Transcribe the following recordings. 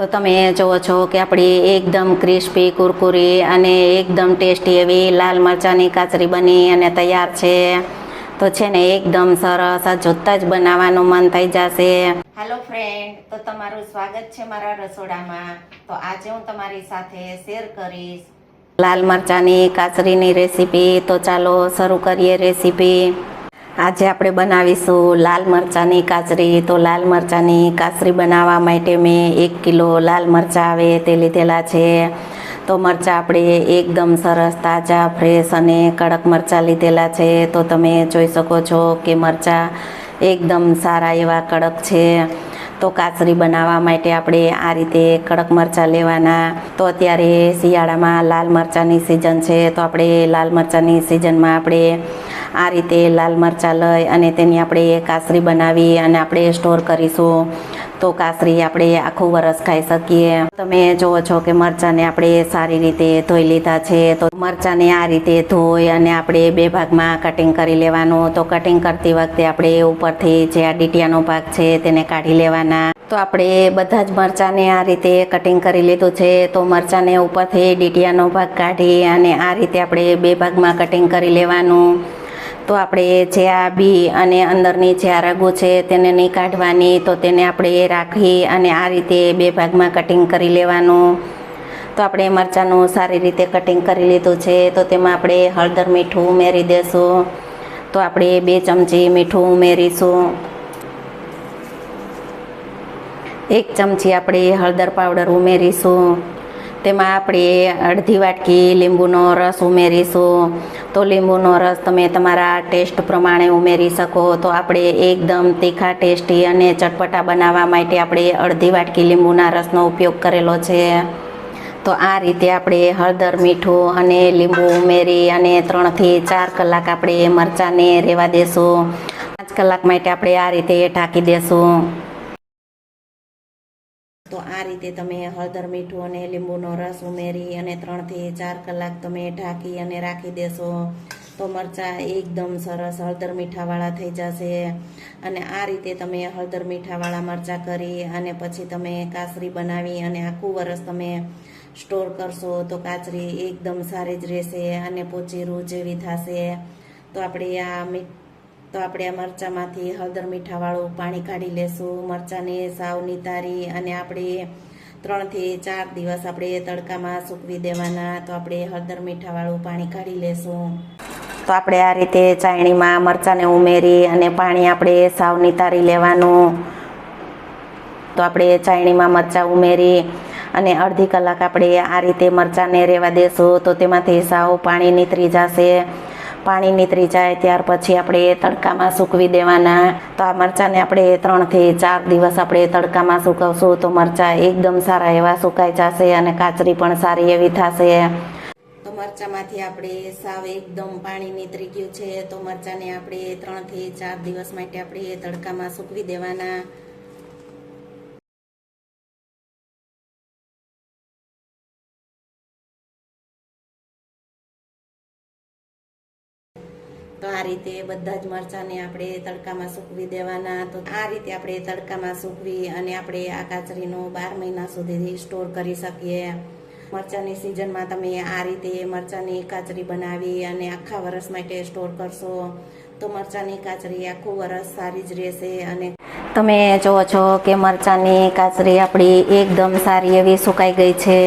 તો તમે જુઓ છો કે આપણી એકદમ ક્રિસ્પી કુરકુરી અને એકદમ ટેસ્ટી એવી લાલ મરચાંની કાચરી બની અને તૈયાર છે. તો છે ને એકદમ સરસ આ જોતા જ બનાવવાનું મન થઈ જશે. હેલો ફ્રેન્ડ તો તમારું સ્વાગત છે મારા રસોડામાં. તો આજે હું તમારી સાથે શેર કરીશ. લાલ મરચાંની કાચરીની રેસીપી. તો ચાલો શરૂ કરીએ રેસીપી. આજે આપણે બનાવીશું લાલ મરચાંની કાચરી તો લાલ મરચાંની કાચરી બનાવવા માટે મેં એક કિલો લાલ મરચાં આવે તે લીધેલા છે. તો મરચાં આપણે એકદમ સરસ, તાજા, ફ્રેશ અને કડક મરચાં લીધેલા છે. તો તમે જોઈ શકો છો કે મરચાં એકદમ સારા એવા કડક છે. તો કાચરી બનાવવા માટે આપણે આ રીતે કડક મરચાં લેવાના. તો અત્યારે શિયાળામાં લાલ મરચાંની સિઝન છે. તો આપણે લાલ મરચાંની સિઝનમાં આપણે આ રીતે લાલ મરચાં લઈ અને તેની આપણે કાસરી બનાવી અને આપણે સ્ટોર કરીશું. તો કાસરી આપણે આખું વરસ ખાઈ શકીએ. તમે જુઓ છો કે મરચાંને આપણે સારી રીતે ધોઈ લીધા છે. તો મરચાંને આ રીતે ધોઈ અને આપણે બે ભાગમાં કટિંગ કરી લેવાનું. તો કટિંગ કરતી વખતે આપણે ઉપરથી જે આ ડીટિયાનો ભાગ છે તેને કાઢી લેવાના. તો આપણે બધા જ મરચાંને આ રીતે કટિંગ કરી લીધું છે. તો મરચાંને ઉપરથી ડીટિયાનો ભાગ કાઢી અને આ રીતે આપણે બે ભાગમાં કટિંગ કરી લેવાનું. તો આપણે જે આ બી અને અંદરની જે આ રગો છે તેને નહીં કાઢવાની, તો તેને આપણે રાખી અને આ રીતે બે ભાગમાં કટિંગ કરી લેવાનું. તો આપણે મરચાંનું સારી રીતે કટિંગ કરી લીધું છે, તો તેમાં આપણે હળદર મીઠું ઉમેરી દેશું. તો આપણે બે ચમચી મીઠું ઉમેરીશું. એક ચમચી આપણે હળદર પાવડર ઉમેરીશું. તેમાં આપણે અડધી વાટકી લીંબુનો રસ ઉમેરીશું. તો લીંબુનો રસ તમે તમારા ટેસ્ટ પ્રમાણે ઉમેરી શકો. તો આપણે એકદમ તીખા, ટેસ્ટી અને ચટપટા બનાવવા માટે આપણે અડધી વાટકી લીંબુના રસનો ઉપયોગ કરેલો છે. તો આ રીતે આપણે હળદર, મીઠું અને લીંબુ ઉમેરી અને ત્રણથી ચાર કલાક આપણે મરચાંને રહેવા દેશું. પાંચ કલાક માટે આપણે આ રીતે ઢાંકી દેશું. તો આ રીતે તમે હળદર મીઠું અને લીંબુનો રસ ઉમેરી અને ત્રણથી ચાર કલાક તમે ઢાંકી અને રાખી દેશો. તો મરચાં એકદમ સરસ હળદર મીઠાવાળા થઈ જશે. અને આ રીતે તમે હળદર મીઠાવાળા મરચાં કરી અને પછી તમે કાસરી બનાવી અને આખું વરસ તમે સ્ટોર કરશો તો કાચરી એકદમ સારી જ રહેશે અને પોચી રૂ જેવી થશે. તો આપણે આ મીઠ તો આપણે આ મરચાંમાંથી હળદર મીઠાવાળું પાણી કાઢી લેશું. મરચાંને સાવ નિતારી અને આપણે ત્રણથી ચાર દિવસ આપણે તડકામાં સૂકવી દેવાના. તો આપણે હળદર મીઠાવાળું પાણી કાઢી લેશું. તો આપણે આ રીતે ચાયણીમાં મરચાંને ઉમેરી અને પાણી આપણે સાવ નિતારી લેવાનું. તો આપણે ચાયણીમાં મરચાં ઉમેરી અને અડધી કલાક આપણે આ રીતે મરચાંને રહેવા દેશું. તો તેમાંથી સાવ પાણી નીતરી જશે. પાણી નીતરી જાય ત્યાર પછી આપણે તડકામાં સૂકવી દેવાના. તો આ મરચાંને આપણે ત્રણથી ચાર દિવસ આપણે તડકામાં સૂકવશું તો મરચાં એકદમ સારા એવા સુકાઈ જશે અને કાચરી પણ સારી એવી થશે. તો મરચાંમાંથી આપણે સાવ એકદમ પાણી નીતરી ગયું છે તો મરચાંને આપણે ત્રણથી ચાર દિવસ માટે આપણે તડકામાં સૂકવી દેવાના. તો આ રીતે બધા જ મરચાંને આપણે તડકામાં સૂકવી દેવાના. તો આ રીતે આપણે તડકામાં સૂકવી અને આપણે આ કાચરીનો બાર મહિના સુધી સ્ટોર કરી શકીએ. મરચાંની સિઝનમાં તમે આ રીતે મરચાંની કાચરી બનાવી અને આખા વરસ માટે સ્ટોર કરશો. તો મરચાંની કાચરી આખું વરસ સારી જ રહેશે અને તમે જુઓ છો કે મરચાંની કાચરી આપણી એકદમ સારી એવી સુકાઈ ગઈ છે.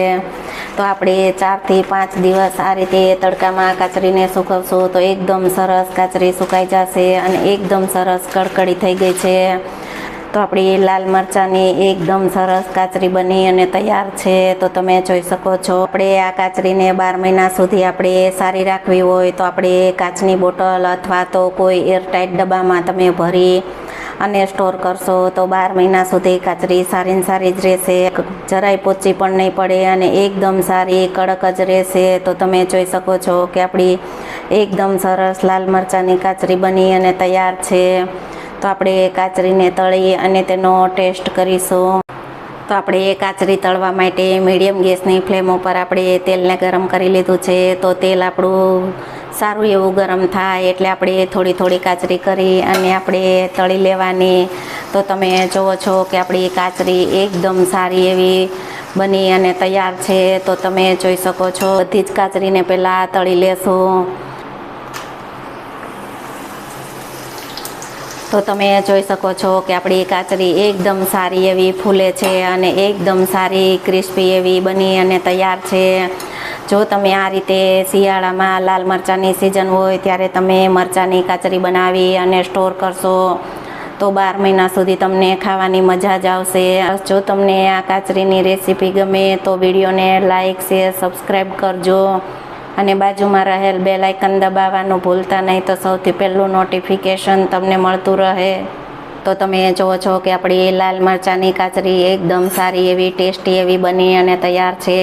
તો આપણે ચારથી પાંચ દિવસ આ રીતે તડકામાં કાચરીને સૂકવશું તો એકદમ સરસ કાચરી સુકાઈ જશે અને એકદમ સરસ કડકડી થઈ ગઈ છે. તો આપણી લાલ મરચાંની એકદમ સરસ કાચરી બની અને તૈયાર છે. તો તમે જોઈ શકો છો, આપણે આ કાચરીને બાર મહિના સુધી આપણે સારી રાખવી હોય તો આપણે કાચની બોટલ અથવા તો કોઈ એરટાઈટ ડબ્બામાં તમે ભરી અને સ્ટોર કરશો તો બાર મહિના સુધી કાચરી સારી ને સારી જ રહેશે. જરાય પોચી પણ નહીં પડે અને એકદમ સારી, કડક જ રહેશે. તો તમે જોઈ શકો છો કે આપણી એકદમ સરસ લાલ મરચાંની કાચરી બની અને તૈયાર છે. તો આપણે કાચરીને તળી અને તેનો ટેસ્ટ કરીશું. તો આપણે એ કાચરી તળવા માટે મીડિયમ ગેસની ફ્લેમ ઉપર આપણે તેલને ગરમ કરી લીધું છે. તો તેલ આપણું સારું એવું ગરમ થાય એટલે આપણે થોડી થોડી કાચરી કરી અને આપણે તળી લેવાની. તો તમે જુઓ છો કે આપણી કાચરી એકદમ સારી એવી બની અને તૈયાર છે. તો તમે જોઈ શકો છો, બધી જ કાચરીને પહેલાં તળી લેશું. તો તમે જોઈ શકો છો કે આપણી કાચરી એકદમ સારી એવી ફૂલે છે અને એકદમ સારી ક્રિસ્પી એવી બની અને તૈયાર છે. જો તમે આ રીતે શિયાળામાં લાલ મરચાંની સિઝન હોય, ત્યારે તમે મરચાંની કાચરી બનાવી અને સ્ટોર કરશો, તો બાર મહિના સુધી તમને ખાવાની મજા જ આવશે. જો તમને આ કાચરીની રેસીપી ગમે, તો વિડીયોને લાઇક શેર સબસ્ક્રાઈબ કરજો. અને બાજુમાં રહેલ બે લાઇકન દબાવવાનું ભૂલતા નહીં, તો સૌથી પહેલું નોટિફિકેશન તમને મળતું રહે. તો તમે જુઓ છો કે આપણી લાલ મરચાંની કાચરી એકદમ સારી એવી, ટેસ્ટી એવી બની અને તૈયાર છે.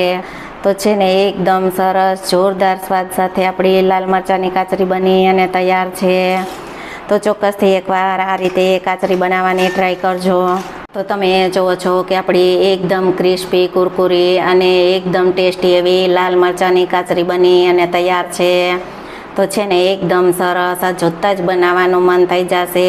તો છે ને એકદમ સરસ, જોરદાર સ્વાદ સાથે આપણી લાલ મરચાંની કાચરી બની અને તૈયાર છે. તો ચોક્કસથી એકવાર આ રીતે કાચરી બનાવવાની ટ્રાય કરજો. તો તમે જુઓ છો કે આપણી એકદમ ક્રિસ્પી, કુરકુરી અને એકદમ ટેસ્ટી એવી લાલ મરચાંની કાચરી બની અને તૈયાર છે. તો છે ને એકદમ સરસ, આ જોતાં જ બનાવવાનું મન થઈ જશે.